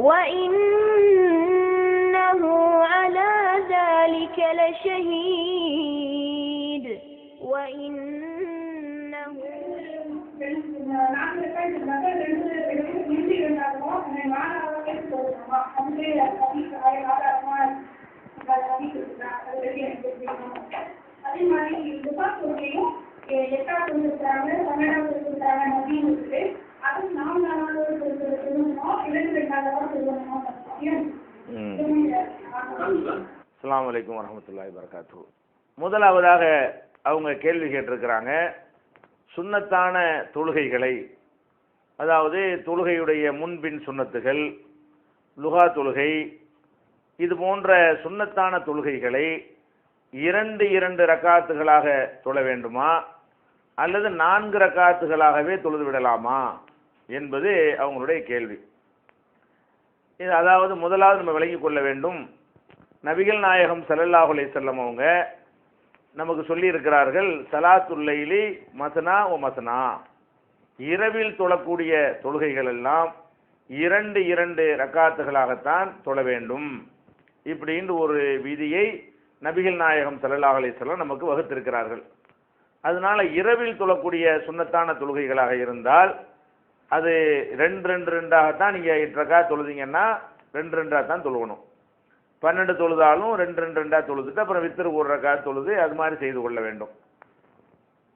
وإنه على ذلك لشهيد وإنه அஸ்லாம் ம் வரமத்துல்லாய் வரகாத்து முதலாவதாக அவங்க கேள்வி கேட்டிருக்கிறாங்க சுன்னத்தான தொழுகைகளை அதாவது தொழுகையுடைய முன்பின் சுண்ணத்துகள் லுகா தொழுகை இது போன்ற சுன்னத்தான தொழுகைகளை இரண்டு இரண்டு ரக்காத்துகளாக தொழ வேண்டுமா? அல்லது நான்கு ரக்காத்துகளாகவே தொழுது விடலாமா என்பது அவங்களுடைய கேள்வி. இது அதாவது முதலாவது நம்ம விளங்கி கொள்ள வேண்டும். நபிகள் நாயகம் சல்லல்லாஹு அலைஹி அவங்க நமக்கு சொல்லியிருக்கிறார்கள் சலாத்துல்லைலி மசனா ஓ மசனா இரவில் தொழக்கூடிய தொழுகைகள் எல்லாம் இரண்டு இரண்டு ரக்காத்துகளாகத்தான் தொழ வேண்டும் இப்படின்னு ஒரு விதியை நபிகள் நாயகம் சல்லல்லாஹ் அலைஹி நமக்கு வகுத்திருக்கிறார்கள். அதனால இரவில் தொழக்கூடிய சுன்னத்தான தொழுகைகளாக இருந்தால் அது ரெண்டு ரெண்டு ரெண்டாகத்தான் நீங்கள் எட்டு ரக்கா ரெண்டு ரெண்டாக தான் தொழுகணும். பன்னெண்டு தொழுதாலும் ரெண்டு ரெண்டு ரெண்டாக தொழுதுட்டு அப்புறம் வித்திரு ஒரு ரக்கா தொழுது அது மாதிரி செய்து கொள்ள வேண்டும்.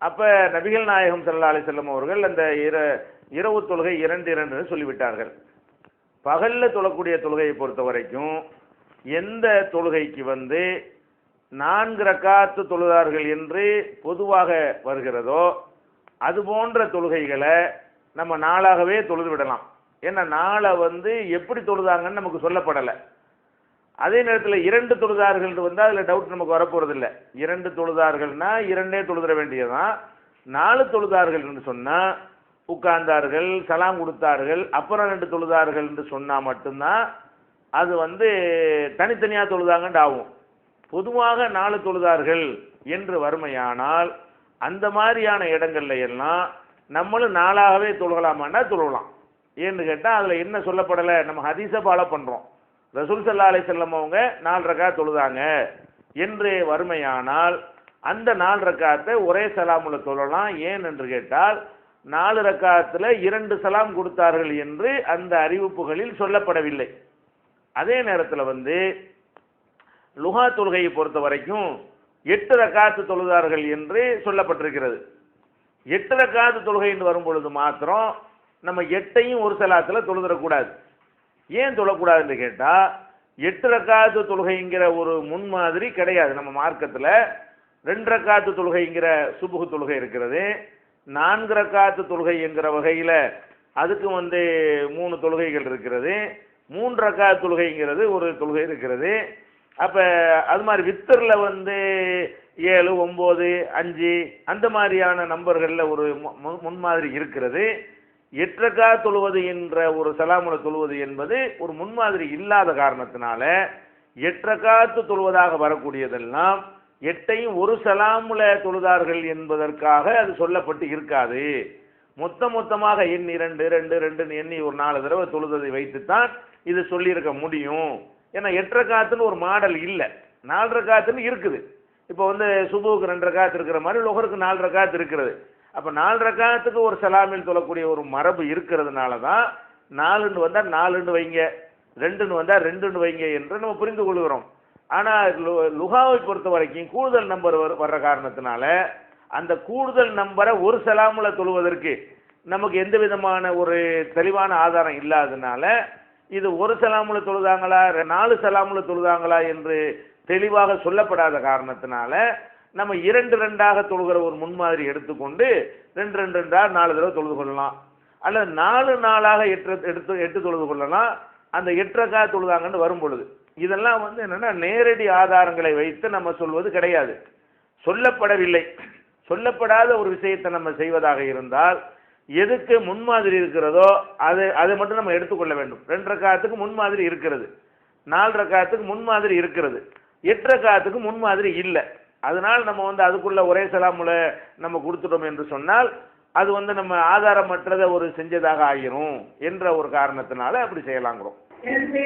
அப்போ நபிகள் நாயகம் சல்லா அலி செல்லம் அவர்கள் அந்த இர இரவு தொழுகை இரண்டு இரண்டுன்னு சொல்லிவிட்டார்கள். பகலில் தொழக்கூடிய தொழுகையை பொறுத்த வரைக்கும் எந்த தொழுகைக்கு வந்து நான்கு ரக்காத்து தொழுதார்கள் என்று பொதுவாக வருகிறதோ அது போன்ற தொழுகைகளை நம்ம நாளாகவே தொழுது விடலாம். ஏன்னா நாளை வந்து எப்படி தொழுதாங்கன்னு நமக்கு சொல்லப்படலை. அதே நேரத்தில் இரண்டு தொழுதார்கள் வந்தால் அதில் டவுட் நமக்கு வரப்போகிறதில்ல இரண்டு தொழுதார்கள்னா இரண்டே தொழுதுற வேண்டியதுதான் நாலு தொழுதார்கள் என்று சொன்னால் உட்கார்ந்தார்கள் சலாம் கொடுத்தார்கள் அப்புறம் ரெண்டு தொழுதார்கள் என்று சொன்னால் மட்டும்தான் அது வந்து தனித்தனியாக தொழுதாங்கன்னு ஆகும். பொதுவாக நாலு தொழுதார்கள் என்று வறுமையானால் அந்த மாதிரியான இடங்கள்ல எல்லாம் நம்மளும் நாளாகவே தொழுகலாமான்னா தொழுகலாம். ஏன்னு கேட்டால் அதில் என்ன சொல்லப்படலை? நம்ம ஹதீஸை ஃபாலோ பண்ணுறோம் ரசூல் சல்லா அலை செல்லம் அவங்க நாலு ரக்கா தொழுதாங்க. என்று வறுமையானால் அந்த நாலு ரக்காத்தை ஒரே சலாமுல தொழலாம். ஏன் என்று கேட்டால் நாலு ரக்காத்தில் இரண்டு சலாம் கொடுத்தார்கள் என்று அந்த அறிவிப்புகளில் சொல்லப்படவில்லை. அதே நேரத்தில் வந்து லுஹா தொழுகையை பொறுத்த வரைக்கும் எட்டு ரக்காத்து தொழுதார்கள் என்று சொல்லப்பட்டிருக்கிறது. எட்டு ரக்காது தொழுகைன்னு வரும் வரும்பொழுது மாத்திரம் நம்ம எட்டையும் ஒரு சலாத்தில் தொழுதுறக்கூடாது. ஏன் தொழக்கூடாதுன்னு கேட்டால் எட்டு ரக்காத்து தொழுகைங்கிற ஒரு முன்மாதிரி கிடையாது. நம்ம மார்க்கத்தில் ரெண்டு ரக்காத்து தொழுகைங்கிற சுபுகு தொழுகை இருக்கிறது. நான்கு ரக்காத்து தொழுகை என்கிற வகையில் அதுக்கு வந்து மூணு தொழுகைகள் இருக்கிறது. மூன்று காத்து தொழுகைங்கிறது ஒரு தொழுகை இருக்கிறது. அப்போ அது மாதிரி வித்தரில் வந்து ஏழு ஒம்பது அஞ்சு அந்த மாதிரியான நம்பர்களில் ஒரு முன்மாதிரி இருக்கிறது. எட்டரக்கா தொழுவது என்ற ஒரு சலாமுல தொழுவது என்பது ஒரு முன்மாதிரி இல்லாத காரணத்தினால எட்டரக்காத்து தொழுவதாக வரக்கூடியதெல்லாம் எட்டையும் ஒரு சலாமுல தொழுதார்கள் என்பதற்காக அது சொல்லப்பட்டு இருக்காது. மொத்த மொத்தமாக எண் இரண்டு ரெண்டு ரெண்டுன்னு எண்ணி ஒரு நாலு தடவை தொழுததை வைத்துத்தான் இது சொல்லியிருக்க முடியும். ஏன்னா எட்டரை காத்துன்னு ஒரு மாடல் இல்லை. நாலரை காத்துன்னு இருக்குது. இப்போ வந்து சுபுவுக்கு ரெண்டு ரக்காத்து இருக்கிற மாதிரி லொஹருக்கு நாலு ரக்காத்து இருக்கிறது. அப்போ நாலு ரக்காத்துக்கு ஒரு சலாமில் தொழக்கூடிய ஒரு மரபு இருக்கிறதுனால தான் நாலுன்னு வந்தால் நாலுன்னு வைங்க ரெண்டுன்னு வந்தால் ரெண்டுன்னு வைங்க என்று நம்ம புரிந்து கொள்கிறோம். ஆனால் லுகாவை பொறுத்த வரைக்கும் கூடுதல் நம்பர் வர்ற காரணத்தினால அந்த கூடுதல் நம்பரை ஒரு செலாமில் தொழுவதற்கு நமக்கு எந்த விதமான ஒரு தெளிவான ஆதாரம் இல்லாதனால இது ஒரு சலாமில் தொழுதாங்களா ரெ- நாலு சலாமில் தொழுதாங்களா என்று தெளிவாக சொல்லப்படாத காரணத்தினால நம்ம இரண்டு ரெண்டாக தொழுகிற ஒரு முன்மாதிரி எடுத்துக்கொண்டு ரெண்டு ரெண்டு ரெண்டாக நாலு தடவை தொழுது கொள்ளலாம். அல்லது நாலு நாளாக எட்டு எடுத்து எட்டு தொழுது கொள்ளலாம். அந்த எட்டரைக்கா தொழுதாங்கன்னு வரும் பொழுது இதெல்லாம் வந்து என்னென்னா நேரடி ஆதாரங்களை வைத்து நம்ம சொல்வது கிடையாது. சொல்லப்படவில்லை. சொல்லப்படாத ஒரு விஷயத்தை நம்ம செய்வதாக இருந்தால் எதுக்கு முன்மாதிரி இருக்கிறதோ அது அதை மட்டும் நம்ம எடுத்துக்கொள்ள வேண்டும். ரெண்டு ரக்காத்துக்கு முன்மாதிரி இருக்கிறது. நாலு ரக்காத்துக்கு முன்மாதிரி இருக்கிறது. எட்டு காலத்துக்கு முன்மாதிரி இல்லை. அதனால் நம்ம வந்து அதுக்குள்ள ஒரே சலாமுல நம்ம கொடுத்துட்டோம் என்று சொன்னால் அது வந்து நம்ம ஆதாரமற்றதை ஒரு செஞ்சதாக ஆகிரும் என்ற ஒரு காரணத்தினால அப்படி செய்யலாங்கிறோம். எனது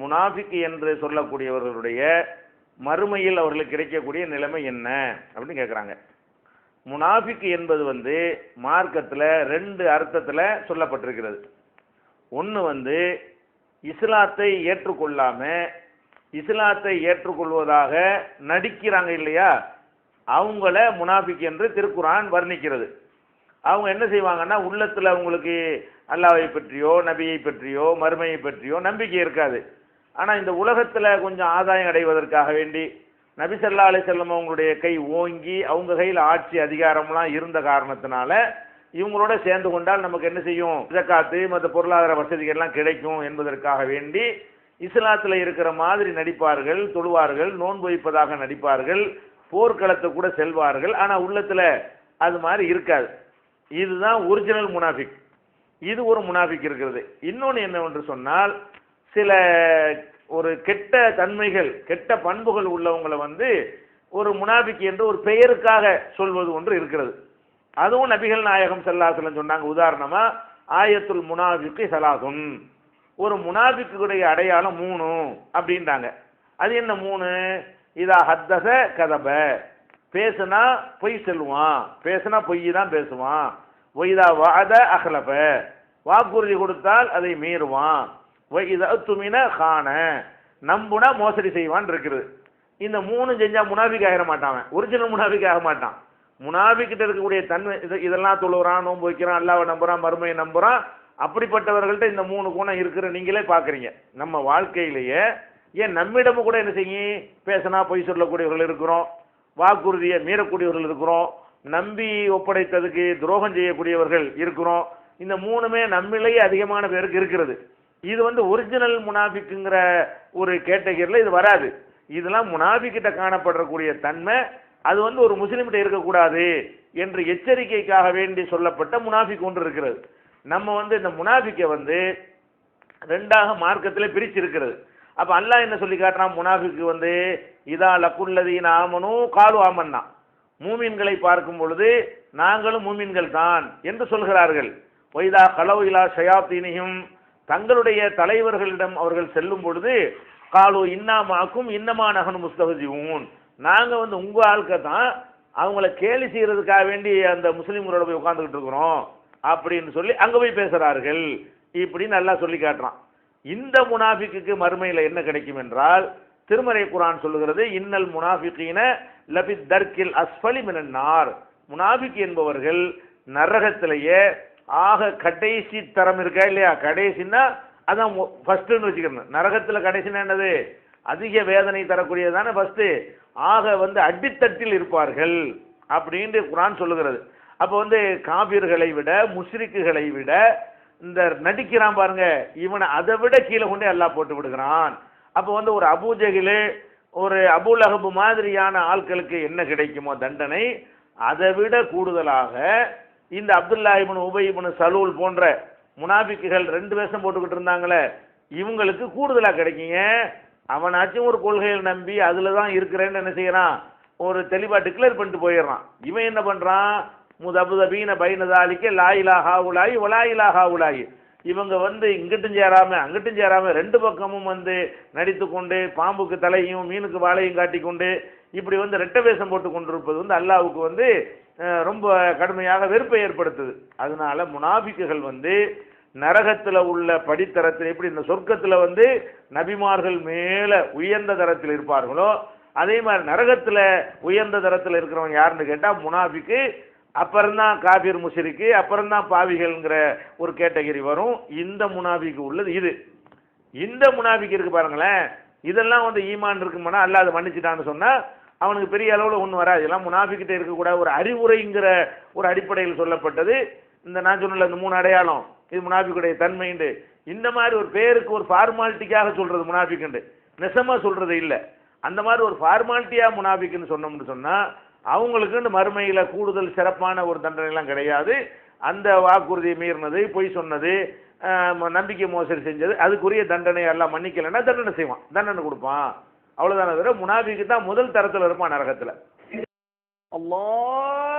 முனாஃபிக் என்று சொல்லக்கூடியவர்களுடைய மறுமையில் அவர்களுக்கு கிடைக்கக்கூடிய நிலைமை என்ன அப்படின்னு கேட்குறாங்க முனாஃபிக் என்பது வந்து மார்க்கத்தில் ரெண்டு அர்த்தத்தில் சொல்லப்பட்டிருக்கிறது. ஒன்று வந்து இஸ்லாத்தை ஏற்றுக்கொள்ளாம இஸ்லாத்தை ஏற்றுக்கொள்வதாக நடிக்கிறாங்க இல்லையா? அவங்கள முனாஃபிக் என்று திருக்குரான் வர்ணிக்கிறது. அவங்க என்ன செய்வாங்கன்னா உள்ளத்தில் அவங்களுக்கு அல்லாவை பற்றியோ நபியை பற்றியோ மறுமையை பற்றியோ நம்பிக்கை இருக்காது. ஆனால் இந்த உலகத்தில் கொஞ்சம் ஆதாயம் அடைவதற்காக வேண்டி நபி சல்லா அலி செல்லம் அவங்களுடைய கை ஓங்கி அவங்க கையில் ஆட்சி அதிகாரம்லாம் இருந்த காரணத்தினால இவங்களோட சேர்ந்து கொண்டால் நமக்கு என்ன செய்யும்? ஜக்காத்து மற்ற பொருளாதார வசதிகள் எல்லாம் கிடைக்கும் என்பதற்காக வேண்டி இஸ்லாத்தில் இருக்கிற மாதிரி நடிப்பார்கள் தொழுவார்கள் நோன்பு வைப்பதாக நடிப்பார்கள் போர்க்களத்தை கூட செல்வார்கள். ஆனால் உள்ளத்தில் அது மாதிரி இருக்காது. இதுதான் ஒரிஜினல் முனாஃபிக். இது ஒரு முனாஃபிக் இருக்கிறது. இன்னொன்று என்னவென்று சொன்னால் சில ஒரு கெட்ட தன்மைகள் கெட்ட பண்புகள் உள்ளவங்களை வந்து ஒரு முனாஃபிக் என்று ஒரு பெயருக்காக சொல்வது ஒன்று இருக்கிறது. அதுவும் நபிகள் நாயகம் செல்லாசலம் சொன்னாங்க. உதாரணமா ஆயத்துல் முனாபிக்கு சலாசும் ஒரு முனாபிக்குடைய அடையாளம் மூணு அப்படின்றாங்க. அது என்ன மூணு? இதா ஹத்தச கதப. பேசுனா பொய் சொல்லுவான். பேசுனா பொய் தான் பேசுவான். ஒய்தா வாத அகலப வாக்குறுதி கொடுத்தால் அதை மீறுவான். ஒய்தா துமின காண நம்புனா மோசடி செய்வான் இருக்குது இந்த மூணு செஞ்சா முனாபிக் ஆகிட மாட்டான் ஒரிஜினல் முனாபிக் ஆக மாட்டான். முனாபிக்கிட்ட இருக்கக்கூடிய தன்மை இது இதெல்லாம் தொழுகிறான் நோன்பு வைக்கிறான் அல்லாவை நம்புறான் மறுமையை நம்புறான். அப்படிப்பட்டவர்கள்ட்ட இந்த மூணு குணம் இருக்கிற நீங்களே பார்க்குறீங்க. நம்ம வாழ்க்கையிலேயே ஏன் நம்மிடமும் கூட என்ன செய்யும் பேசினா பொய் சொல்லக்கூடியவர்கள் இருக்கிறோம். வாக்குறுதியை மீறக்கூடியவர்கள் இருக்கிறோம். நம்பி ஒப்படைத்ததுக்கு துரோகம் செய்யக்கூடியவர்கள் இருக்கிறோம். இந்த மூணுமே நம்மிலேயே அதிகமான பேருக்கு இருக்கிறது. இது வந்து ஒரிஜினல் முனாபிக்குங்கிற ஒரு கேட்டகரியில் இது வராது. இதெல்லாம் முனாபிக்கிட்ட காணப்படக்கூடிய தன்மை அது வந்து ஒரு முஸ்லீம்கிட்ட இருக்கக்கூடாது என்று எச்சரிக்கைக்காக வேண்டி சொல்லப்பட்ட முனாஃபிக் ஒன்று இருக்கிறது. நம்ம வந்து இந்த முனாஃபிக்கை வந்து ரெண்டாக மார்க்கத்தில் பிரிச்சிருக்கிறது. அப்போ அல்லாஹ் என்ன சொல்லி காட்டுறான்? முனாஃபிக்கு வந்து இதா லக்குல்லதீன் ஆமனு காலு ஆமன்னா. மூமின்களை பார்க்கும் பொழுது நாங்களும் மூமின்கள் தான் என்று சொல்கிறார்கள். ஒய்தா கலவு இலா ஷயாத்தீனியும் தங்களுடைய தலைவர்களிடம் அவர்கள் செல்லும் பொழுது காலு இன்னாமாக்கும் இன்னமா நகனும் முஸ்தகஜிவும் நாங்கள் வந்து உங்கள் ஆளுக்க தான் அவங்கள கேலி செய்யறதுக்காக வேண்டி அந்த முஸ்லீம்களோட போய் உட்காந்துக்கிட்டு இருக்கிறோம் அப்படின்னு சொல்லி அங்கே போய் பேசுகிறார்கள் இப்படின்னு நல்லா சொல்லி காட்டுறான். இந்த முனாஃபிக்கு மறுமையில் என்ன கிடைக்கும் என்றால் திருமறை குரான் சொல்லுகிறது இன்னல் முனாஃபிக்கின லபி தர்கில் அஸ்பலி மினன்னார். முனாஃபிக் என்பவர்கள் நரகத்திலேயே ஆக கடைசி தரம் இருக்கா இல்லையா? கடைசின்னா அதான் ஃபஸ்ட்டுன்னு வச்சுக்கணும். நரகத்தில் கடைசினா என்னது? அதிக வேதனை தரக்கூடியதானே ஃபஸ்ட்டு ஆக வந்து அடித்தட்டில் இருப்பார்கள் அப்படின்ட்டு குரான் சொல்லுகிறது. அப்போ வந்து காபிர்களை விட முஷ்ரிக்குகளை விட இந்த நடிக்கிறான் பாருங்க இவனை அதை விட கீழே கொண்டே எல்லாம் போட்டு விடுகிறான். அப்போ வந்து ஒரு அபூஜகிலு ஒரு அபுலகபு மாதிரியான ஆட்களுக்கு என்ன கிடைக்குமோ தண்டனை அதை விட கூடுதலாக இந்த அப்துல்லா இபனு உபை இப்னு சலூல் போன்ற முனாபிக்குகள் ரெண்டு வேஷம் போட்டுக்கிட்டு இருந்தாங்களே இவங்களுக்கு கூடுதலாக கிடைக்குங்க. அவனாச்சும் ஒரு கொள்கையை நம்பி அதில் தான் இருக்கிறேன்னு என்ன செய்யறான்? ஒரு தெளிவாக டிக்ளேர் பண்ணிட்டு போயிடுறான். இவன் என்ன பண்ணுறான் முதபுதபீன பைனதாலிக்க லாயிலாகா உலாயி ஒலாயிலாகா உலாயி இவங்க வந்து இங்கிட்டும் சேராம அங்கிட்டும் சேராம ரெண்டு பக்கமும் வந்து நடித்து கொண்டு பாம்புக்கு தலையும் மீனுக்கு வாழையும் காட்டி கொண்டு இப்படி வந்து ரெட்ட வேஷம் போட்டு கொண்டிருப்பது வந்து அல்லாவுக்கு வந்து ரொம்ப கடுமையாக வெறுப்பை ஏற்படுத்துது. அதனால முனாபிக்குகள் வந்து நரகத்தில் உள்ள படித்தரத்தில் எப்படி இந்த சொர்க்கத்தில் வந்து நபிமார்கள் மேலே உயர்ந்த தரத்தில் இருப்பார்களோ அதே மாதிரி நரகத்தில் உயர்ந்த தரத்தில் இருக்கிறவங்க யாருன்னு கேட்டால் முனாஃபிக்கு அப்புறம்தான் காபீர் முசிறிக்கு அப்புறம்தான் பாவிகள்ங்கிற ஒரு கேட்டகரி வரும். இந்த முனாபிக்கு உள்ளது இது. இந்த முனாபிக்கு இருக்கு பாருங்களேன். இதெல்லாம் வந்து ஈமான் இருக்குமானா அல்ல அதை மன்னிச்சிட்டான்னு சொன்னால் அவனுக்கு பெரிய அளவில் ஒன்றும் வராது. இதெல்லாம் முனாஃபிக்கிட்ட இருக்கக்கூடாது. ஒரு அறிவுரைங்கிற ஒரு அடிப்படையில் சொல்லப்பட்டது. இந்த நான் சொன்னல இந்த மூணு அடையாளம். இது முனாஃபிக்குடைய தன்மைண்டு இந்த மாதிரி ஒரு பேருக்கு ஒரு ஃபார்மாலிட்டிக்காக சொல்கிறது முனாஃபிக்குண்டு நெசமாக சொல்கிறது இல்லை. அந்த மாதிரி ஒரு ஃபார்மாலிட்டியாக முனாஃபிக்குன்னு சொன்னோம்னு சொன்னால் அவங்களுக்குன்னு மறுமையில் கூடுதல் சிறப்பான ஒரு தண்டனைலாம் கிடையாது. அந்த வாக்குறுதியை மீறினது பொய் சொன்னது நம்பிக்கை மோசடி செஞ்சது அதுக்குரிய தண்டனை எல்லாம் மன்னிக்கலைன்னா தண்டனை செய்வான். தண்டனை கொடுப்பான். அவ்வளோதான தவிர முனாஃபிக்கு தான் முதல் தரத்தில் இருப்பான் நரகத்தில். அல்லாஹ்